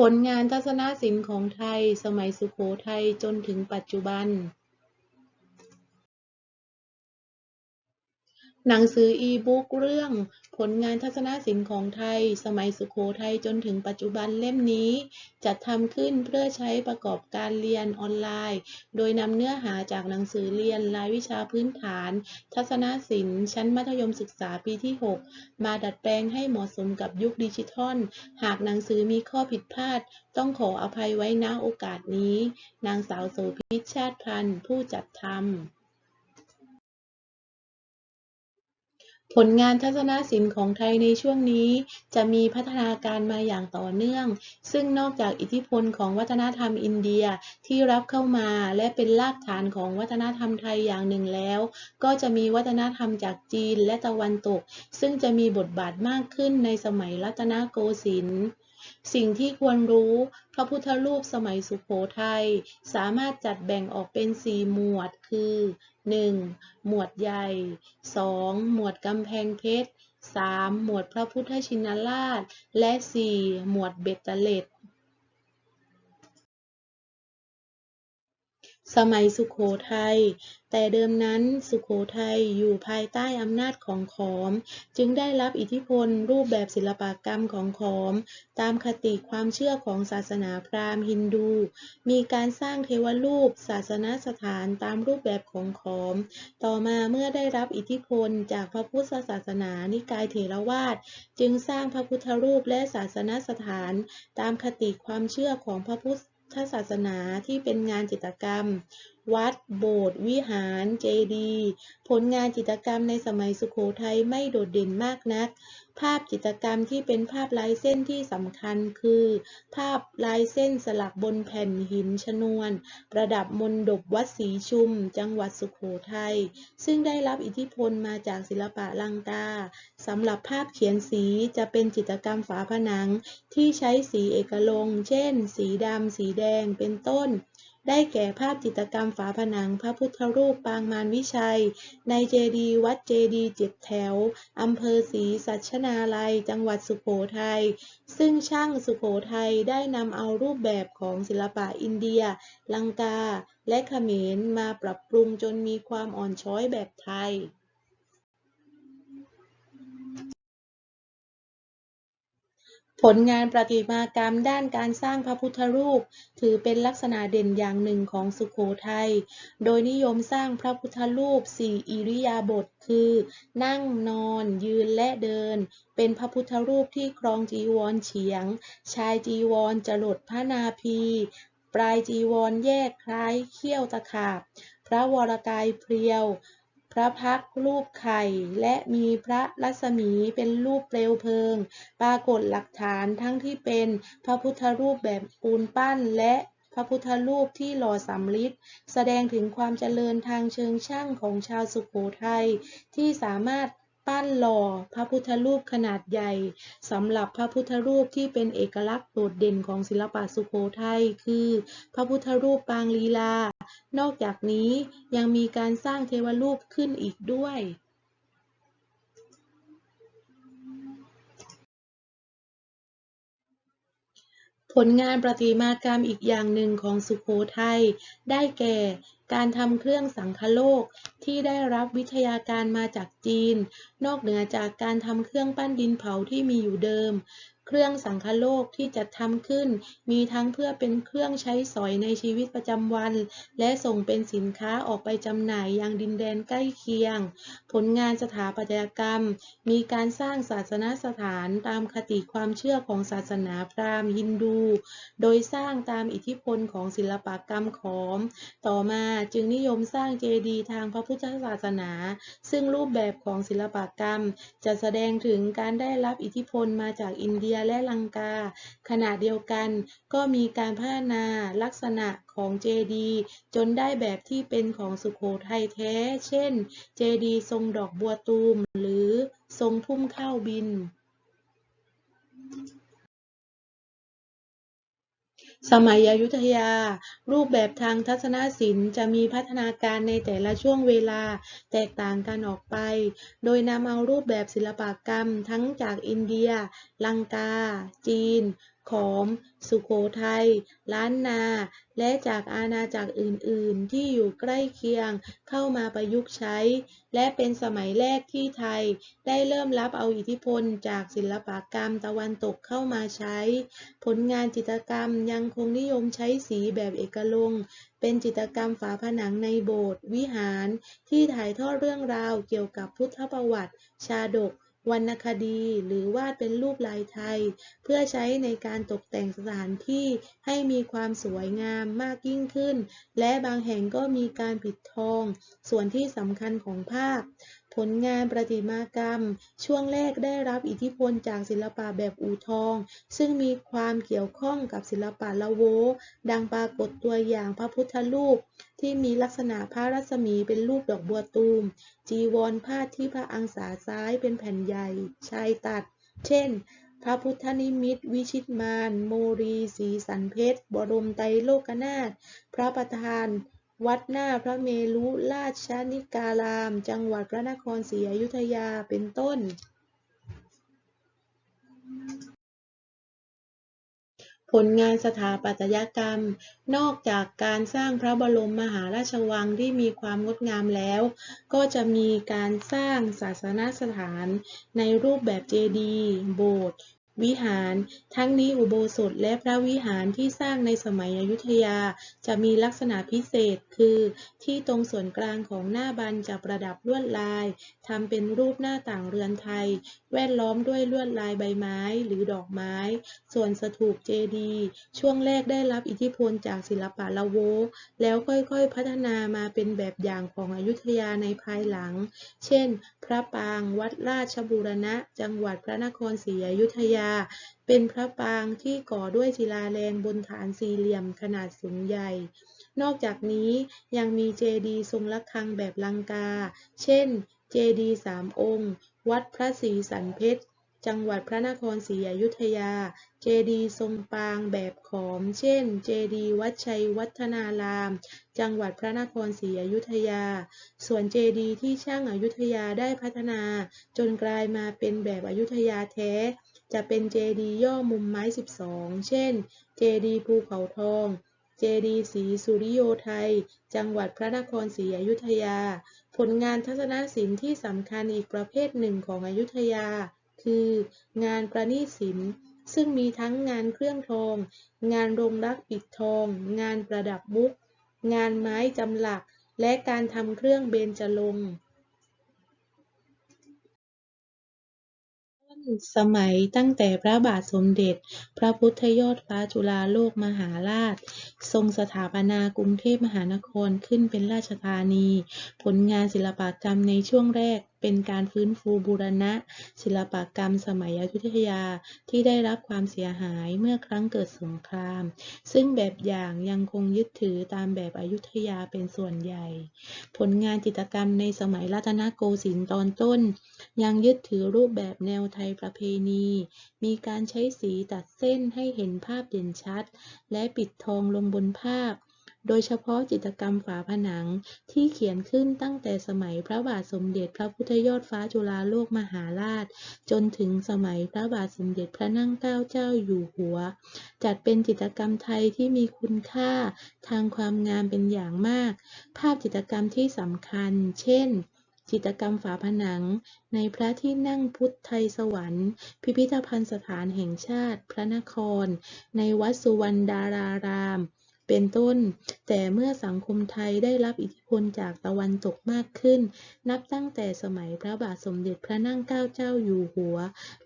ผลงานทัศนศิลป์ของไทยสมัยสุโขทัยจนถึงปัจจุบัน หนังสืออีบุ๊กเรื่อง ผลงานทัศนศิลป์ของไทย สมัยสุโขทัยจนถึงปัจจุบันเล่มนี้ จัดทำขึ้นเพื่อใช้ประกอบการเรียนออนไลน์ โดยนำเนื้อหาจากหนังสือเรียนรายวิชาพื้นฐาน ทัศนศิลป์ ชั้นมัธยมศึกษาปีที่ 6 มาดัดแปลงให้เหมาะสมกับยุคดิจิทัล หากหนังสือมีข้อผิดพลาด ต้องขออภัยไว้ณโอกาสนี้ นางสาวโสภิตชาติพันธ์ผู้จัดทำ ผลงานทัศนศิลป์ของไทยในช่วงนี้ จะมีพัฒนาการมาอย่างต่อเนื่อง ซึ่งนอกจากอิทธิพลของวัฒนธรรมอินเดียที่รับเข้ามาและเป็นรากฐานของวัฒนธรรมไทยอย่างหนึ่งแล้ว ก็จะมีวัฒนธรรมจากจีนและตะวันตก ซึ่งจะมีบทบาทมากขึ้นในสมัยรัตนโกสินทร์ สิ่งที่ควรรู้ พระพุทธรูปสมัยสุโขทัยสามารถจัดแบ่งออกเป็น 4 หมวดคือ 1. หมวดใหญ่ 2. หมวดกำแพงเพชร 3. หมวดพระพุทธชินราช และ 4. หมวดเบตเตเล็ด สมัยสุโขทัย แต่เดิมนั้นสุโขทัยอยู่ภายใต้อำนาจของขอม จึงได้รับอิทธิพลรูปแบบศิลปกรรมของขอม ตามคติความเชื่อของศาสนาพราหมณ์ฮินดู มีการสร้างเทวรูปศาสนสถานตามรูปแบบของขอม ต่อมาเมื่อได้รับอิทธิพลจากพระพุทธศาสนานิกายเถรวาท จึงสร้างพระพุทธรูปและศาสนสถาน ตามคติความเชื่อของพระพุทธ ศาสนาที่เป็นงานจิตรกรรมวัด โบสถ์ วิหาร เจดีย์ ผลงานจิตรกรรมในสมัยสุโขทัยไม่โดดเด่นมากนัก ภาพจิตรกรรมที่เป็นภาพลายเส้นที่สำคัญคือ ภาพลายเส้นสลักบนแผ่นหินชนวน ประดับมณฑปวัดศรีชุม จังหวัดสุโขทัย ซึ่งได้รับอิทธิพลมาจากศิลปะลังกาสำหรับภาพเขียนสีจะเป็นจิตรกรรมฝาผนังที่ใช้สีเอกลงค์เช่น สีดำ สีแดง เป็นต้น ได้แก่ภาพจิตรกรรมฝาผนังพระพุทธรูปปางมารวิชัย ในเจดีวัดเจดีเจ็ดแถว อำเภอศรีสัชนาลัย จังหวัดสุโขทัย ซึ่งช่างสุโขทัยได้นำเอารูปแบบของศิลปะอินเดีย ลังกา และเขมรมาปรับปรุงจนมีความอ่อนช้อยแบบไทย ผลงานประติมากรรมด้านการสร้างพระพุทธรูป ถือเป็นลักษณะเด่นอย่างหนึ่งของสุโขทัย โดยนิยมสร้างพระพุทธรูปสี่อิริยาบถคือ นั่งนอนยืนและเดิน เป็นพระพุทธรูปที่ครองจีวรเฉียง ชายจีวรจรดพระนาภีปลายจีวรแยกคล้ายเขี้ยวตะขาบ พระวรกายเพรียว พระพักรูปไข่ และมีพระรัศมีเป็นรูปเปลวเพลิง ปรากฏหลักฐานทั้งที่เป็นพระพุทธรูปแบบปูนปั้นและพระพุทธรูปที่หล่อสำริดแสดงถึงความเจริญทางเชิงช่างของชาวสุโขทัยที่สามารถปั้นหล่อพระพุทธรูปขนาดใหญ่สำหรับพระพุทธรูปที่เป็นเอกลักษณ์โดดเด่นของศิลปะสุโขทัยคือ พระพุทธรูปปางลีลา นอกจากนี้ยังมีการสร้างเทวรูปขึ้นอีกด้วยผลงานประติมากรรมอีกอย่างหนึ่งของสุโขทัย ได้แก่ การทำเครื่องสังคโลกที่ได้รับวิทยาการมาจากจีน นอกเหนือจากการทำเครื่องปั้นดินเผาที่มีอยู่เดิม เครื่องสังคโลกที่จัดทำขึ้น มีทั้งเพื่อเป็นเครื่องใช้สอยในชีวิตประจำวัน และส่งเป็นสินค้าออกไปจำหน่ายยังดินแดนใกล้เคียง ผลงานสถาปัตยกรรม มีการสร้างศาสนสถานตามคติความเชื่อของศาสนาพราหมณ์ฮินดู โดยสร้างตามอิทธิพลของศิลปกรรมขอม ต่อมาจึงนิยมสร้างเจดีย์ทางพระพุทธศาสนา ซึ่งรูปแบบของศิลปกรรม จะแสดงถึงการได้รับอิทธิพลมาจากอินเดียและลังกา ขณะเดียวกันก็มีการพัฒนาลักษณะของเจดีย์จนได้แบบที่เป็นของสุโขทัยแท้ เช่น เจดีย์ทรงดอกบัวตูม หรือทรงทุ่มข้าวบิน สมัยอยุธยา รูปแบบทางทัศนศิลป์จะมีพัฒนาการในแต่ละช่วงเวลาแตกต่างกันออกไป โดยนำเอารูปแบบศิลปกรรมทั้งจากอินเดีย ลังกา จีน ขอม สุโขทัย ล้านนา และจากอาณาจักรอื่น ๆ ที่อยู่ใกล้เคียงเข้ามาประยุกต์ใช้ และเป็นสมัยแรกที่ไทยได้เริ่มรับเอาอิทธิพลจากศิลปกรรมตะวันตกเข้ามาใช้ ผลงานจิตรกรรมยังคงนิยมใช้สีแบบเอกลง เป็นจิตรกรรมฝาผนังในโบสถ์วิหาร ที่ถ่ายทอดเรื่องราวเกี่ยวกับพุทธประวัติ ชาดก วรรณคดี หรือวาดเป็นรูปลายไทย เพื่อใช้ในการตกแต่งสถานที่ให้มีความสวยงามมากยิ่งขึ้น และบางแห่งก็มีการปิดทอง ส่วนที่สำคัญของภาพ ผลงานประติมากรรม ช่วงแรกได้รับอิทธิพลจากศิลปะแบบอู่ทอง ซึ่งมีความเกี่ยวข้องกับศิลปะละโว ดังปรากฏตัวอย่างพระพุทธรูป ที่มีลักษณะพระรัศมีเป็นรูปดอกบัวตูม จีวรพาที่พระอังสาซ้ายเป็นแผ่นใหญ่ชายตัด เช่น พระพุทธนิมิต วิชิตมารโมรี สีสันเพชร บรมไตรโลกนาถพระประธาน วัดหน้าพระเมรุราชนิการาม จังหวัดพระนครศรีอยุธยาเป็นต้น ผลงานสถาปัตยกรรม นอกจากการสร้างพระบรมมหาราชวังที่มีความงดงามแล้ว ก็จะมีการสร้างศาสนสถานในรูปแบบเจดีย์โบสถ์ วิหาร ทั้งนี้อุโบสถและพระวิหารที่สร้างในสมัยอยุธยาจะมีลักษณะพิเศษคือ ที่ตรงส่วนกลางของหน้าบันจะประดับลวดลายทำเป็นรูปหน้าต่างเรือนไทย แวดล้อมด้วยลวดลายใบไม้หรือดอกไม้ ส่วนสถูปเจดีย์ช่วงแรกได้รับอิทธิพลจากศิลปะละโวแล้วค่อยๆพัฒนามาเป็นแบบอย่างของอยุธยาในภายหลัง เช่น พระปางวัดราชบูรณะ จังหวัดพระนครศรีอยุธยาเป็นพระปรางที่ก่อด้วยศิลาแรงบนฐานสี่เหลี่ยมขนาดสูงใหญ่ นอกจากนี้ยังมีเจดีย์ทรงระฆังแบบลังกา เช่น เจดีย์สามองค์ วัดพระศรีสันเพชร จังหวัดพระนครศรีอยุธยา เจดีย์ทรงปางแบบขอม เช่น เจดีย์วัดชัยวัฒนาราม จังหวัดพระนครศรีอยุธยา ส่วนเจดีย์ที่ช่างอยุธยาได้พัฒนา จนกลายมาเป็นแบบอยุธยาแท้ จะเป็นเจดีย์ย่อมุมไม้ 12 เช่น เจดีย์ภูเขาทอง เจดีย์ศรีสุริโยไทย จังหวัดพระนครศรีอยุธยา ผลงานทัศนศิลป์ที่สำคัญอีกประเภทหนึ่งของอยุธยา คืองานประณีตศิลป์ซึ่งมีทั้งงานเครื่องทอง งานรงรักปิดทอง งานประดับมุก งานไม้จำหลัก และการทำเครื่องเบญจรงค์ ต้น สมัยตั้งแต่พระบาทสมเด็จ พระพุทธยอดฟ้าจุฬาโลกมหาราช ทรงสถาปนากรุงเทพมหานครขึ้นเป็นราชธานี ผลงานศิลปกรรมในช่วงแรก เป็นการฟื้นฟูบูรณะ ศิลปกรรมสมัยอยุธยาที่ได้รับความเสียหายเมื่อครั้งเกิดสงคราม ซึ่งแบบอย่างยังคงยึดถือตามแบบอยุธยาเป็นส่วนใหญ่ ผลงานจิตรกรรมในสมัยรัตนโกสินทร์ตอนต้น ยังยึดถือรูปแบบแนวไทยประเพณี มีการใช้สีตัดเส้นให้เห็นภาพเด่นชัด และปิดทองลงบนภาพ โดยเฉพาะจิตรกรรมฝาผนังที่เขียนขึ้นตั้งแต่สมัยพระบาทสมเด็จพระพุทธยอดฟ้าจุฬาโลกมหาราช จนถึงสมัยพระบาทสมเด็จพระนั่งเกล้าเจ้าอยู่หัว จัดเป็นจิตรกรรมไทยที่มีคุณค่าทางความงามเป็นอย่างมาก ภาพจิตรกรรมที่สำคัญ เช่นจิตรกรรมฝาผนัง ในพระที่นั่งพุทธไทยสวรรค์ พิพิธภัณฑ์สถานแห่งชาติ พระนคร ในวัดสุวรรณดาราราม เป็นต้น แต่เมื่อสังคมไทยได้รับอิทธิพลจากตะวันตกมากขึ้น นับตั้งแต่สมัยพระบาทสมเด็จพระนั่งเกล้าเจ้าอยู่หัว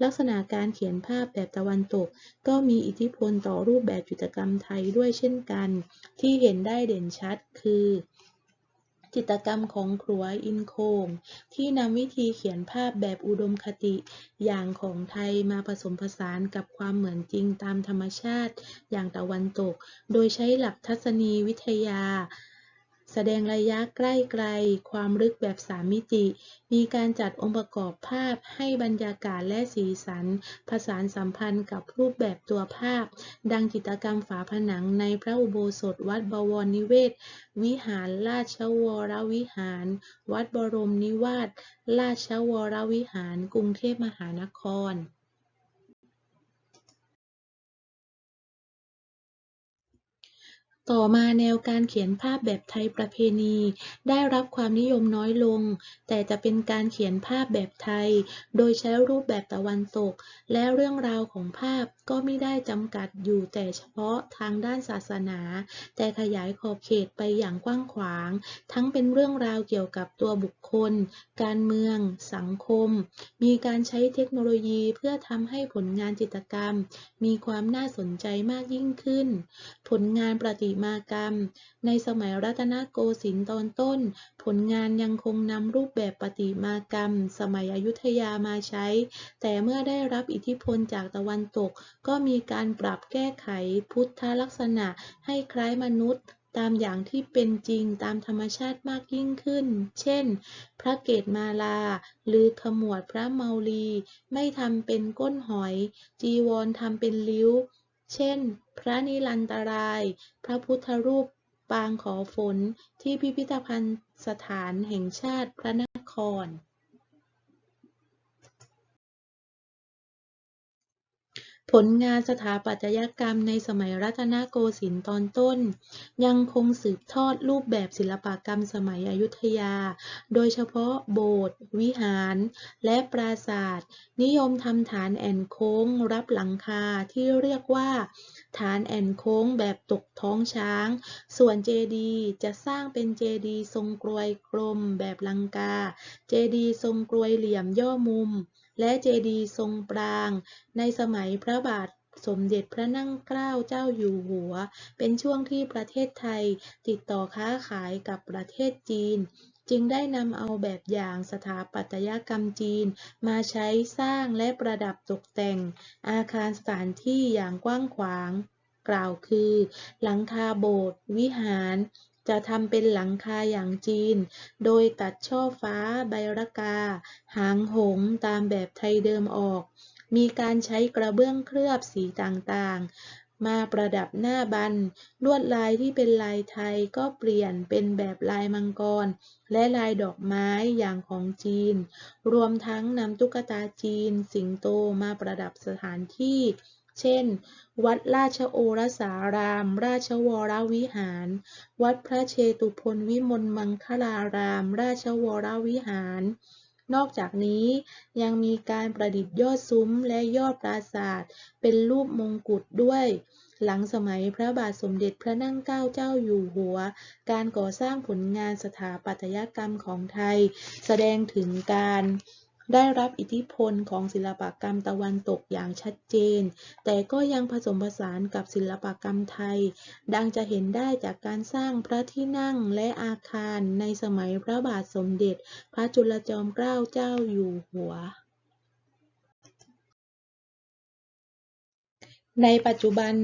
ลักษณะการเขียนภาพแบบตะวันตก ก็มีอิทธิพลต่อรูปแบบจิตรกรรมไทยด้วยเช่นกัน ที่เห็นได้เด่นชัดคือ จิตกรรมของครัวอินโคม ที่นำวิธีเขียนภาพแบบอุดมคติอย่างของไทยมาผสมผสานกับความเหมือนจริงตามธรรมชาติอย่างตะวันตก โดยใช้หลักทัศนีวิทยา แสดงระยะใกล้ไกล ความลึกแบบสามมิติ มีการจัดองค์ประกอบภาพให้บรรยากาศและสีสัน ผสานสัมพันธ์กับรูปแบบตัวภาพ ดังจิตรกรรมฝาผนังในพระอุโบสถวัดบวรนิเวศ วิหารราชวรวิหาร วัดบรมนิวาสราชวรวิหาร กรุงเทพมหานคร ต่อมาแนวการเขียนภาพแบบไทยประเพณี ได้รับความนิยมน้อยลง แต่จะเป็นการเขียนภาพแบบไทย โดยใช้รูปแบบตะวันตก และเรื่องราวของภาพก็ไม่ได้จำกัดอยู่แต่เฉพาะทางด้านศาสนา แต่ขยายขอบเขตไปอย่างกว้างขวาง ทั้งเป็นเรื่องราวเกี่ยวกับตัวบุคคล การเมือง สังคม มีการใช้เทคโนโลยีเพื่อทำให้ผลงานจิตรกรรม มีความน่าสนใจมากยิ่งขึ้น ผลงานประติมากรรม ในสมัยรัตนโกสินทร์ตอนต้น ผลงานยังคงนำรูปแบบประติมากรรม สมัยอยุธยามาใช้ แต่เมื่อได้รับอิทธิพลจากตะวันตก ก็มีการปรับแก้ไขพุทธลักษณะให้คล้ายมนุษย์ตามอย่างที่เป็นจริงตามธรรมชาติมากยิ่งขึ้น เช่น พระเกศมาลา หรือขมวดพระเมาลี ไม่ทำเป็นก้นหอย จีวรทำเป็นลิ้ว เช่น พระนิรันตราย พระพุทธรูปปางขอฝน ที่พิพิธภัณฑ์สถานแห่งชาติพระนคร ผลงานสถาปัตยกรรมในสมัยรัตนโกสินทร์ตอนต้น ยังคงสืบทอดรูปแบบศิลปกรรมสมัยอยุธยา โดยเฉพาะโบสถ์วิหาร และปราสาท นิยมทำฐานแอนโค้งรับหลังคาที่เรียกว่า ฐานแอนโค้งแบบตกท้องช้าง ส่วนเจดีย์จะสร้างเป็นเจดีย์ทรงกรวยกลมแบบลังกา เจดีย์ทรงกรวยเหลี่ยมย่อมุม และเจดีย์ทรงปราง ในสมัยพระบาทสมเด็จพระนั่งเกล้าเจ้าอยู่หัว เป็นช่วงที่ประเทศไทยติดต่อค้าขายกับประเทศจีน จึงได้นำเอาแบบอย่างสถาปัตยกรรมจีน มาใช้สร้างและประดับตกแต่ง อาคารสถานที่อย่างกว้างขวาง กล่าวคือ หลังคาโบสถ์วิหาร จะทำเป็นหลังคาอย่างจีน โดยตัดช่อฟ้าใบระกา หางหงตามแบบไทยเดิมออก มีการใช้กระเบื้องเคลือบสีต่างๆ มาประดับหน้าบัน ลวดลายที่เป็นลายไทยก็เปลี่ยนเป็นแบบลายมังกร และลายดอกไม้อย่างของจีน รวมทั้งนำตุ๊กตาจีน สิงโตมาประดับสถานที่ เช่น วัดราชโอรสาราม ราชวรวิหาร วัดพระเชตุพนวิมลมังคลาราม ราชวรวิหาร นอกจากนี้ยังมีการประดิษฐ์ยอดซุ้มและยอดปราสาทเป็นรูปมงกุฎด้วย หลังสมัยพระบาทสมเด็จพระนั่งเกล้าเจ้าอยู่หัว การก่อสร้างผลงานสถาปัตยกรรมของไทย แสดงถึงการ ได้รับอิทธิพลของศิลปกรรมตะวันตกอย่างชัดเจน แต่ก็ยังผสมผสานกับศิลปกรรมไทย ดังจะเห็นได้จากการสร้างพระที่นั่งและอาคารในสมัยพระบาทสมเด็จ พระจุลจอมเกล้าเจ้าอยู่หัว ในปัจจุบัน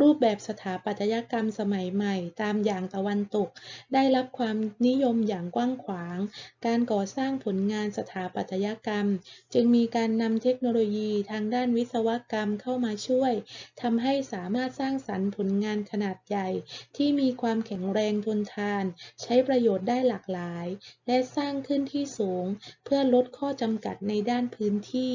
รูปแบบสถาปัตยกรรมสมัยใหม่ตามอย่างตะวันตก ได้รับความนิยมอย่างกว้างขวาง การก่อสร้างผลงานสถาปัตยกรรม จึงมีการนำเทคโนโลยีทางด้านวิศวกรรมเข้ามาช่วยทำให้สามารถสร้างสรรค์ผลงานขนาดใหญ่ ที่มีความแข็งแรงทนทาน ใช้ประโยชน์ได้หลากหลาย และสร้างขึ้นที่สูง เพื่อลดข้อจำกัดในด้านพื้นที่